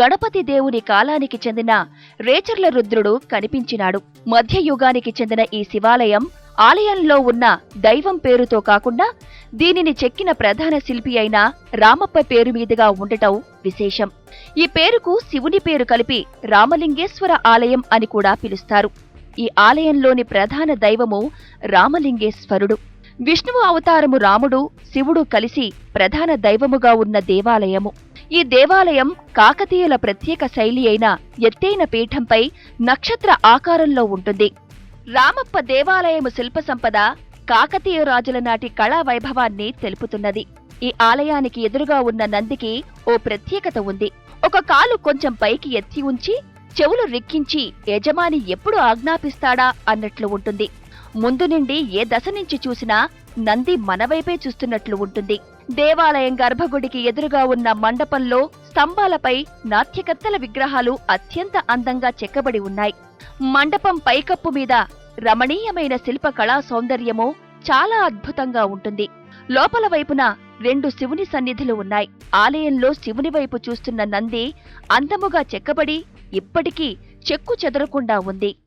గణపతి దేవుని కాలానికి చెందిన రేచర్ల రుద్రుడు కనిపించినాడు. మధ్యయుగానికి చెందిన ఈ శివాలయం ఆలయంలో ఉన్న దైవం పేరుతో కాకుండా దీనిని చెక్కిన ప్రధాన శిల్పి అయిన రామప్ప పేరు మీదుగా ఉండటం విశేషం. ఈ పేరుకు శివుని పేరు కలిపి రామలింగేశ్వర ఆలయం అని కూడా పిలుస్తారు. ఈ ఆలయంలోని ప్రధాన దైవము రామలింగేశ్వరుడు. విష్ణువు అవతారము రాముడు శివుడు కలిసి ప్రధాన దైవముగా ఉన్న దేవాలయము. ఈ దేవాలయం కాకతీయుల ప్రత్యేక శైలి అయిన ఎత్తైన పీఠంపై నక్షత్ర ఆకారంలో ఉంటుంది. రామప్ప దేవాలయము శిల్ప సంపద కాకతీయ రాజుల నాటి కళా వైభవాన్ని తెలుపుతున్నది. ఈ ఆలయానికి ఎదురుగా ఉన్న నందికి ఓ ప్రత్యేకత ఉంది. ఒక కాలు కొంచెం పైకి ఎత్తి ఉంచి చెవులు రిక్కించి యజమాని ఎప్పుడు ఆజ్ఞాపిస్తాడా అన్నట్లు ఉంటుంది. ముందు నుండి ఏ దశ నుంచి చూసినా నంది మనవైపే చూస్తున్నట్లు ఉంటుంది. దేవాలయం గర్భగుడికి ఎదురుగా ఉన్న మండపంలో స్తంభాలపై నాట్యకత్తెల విగ్రహాలు అత్యంత అందంగా చెక్కబడి ఉన్నాయి. మండపం పైకప్పు మీద రమణీయమైన శిల్ప కళా సౌందర్యము చాలా అద్భుతంగా ఉంటుంది. లోపల వైపున రెండు శివుని సన్నిధులు ఉన్నాయి. ఆలయంలో శివుని వైపు చూస్తున్న నంది అందముగా చెక్కబడి ఇప్పటికీ చెక్కు చెదరకుండా ఉంది.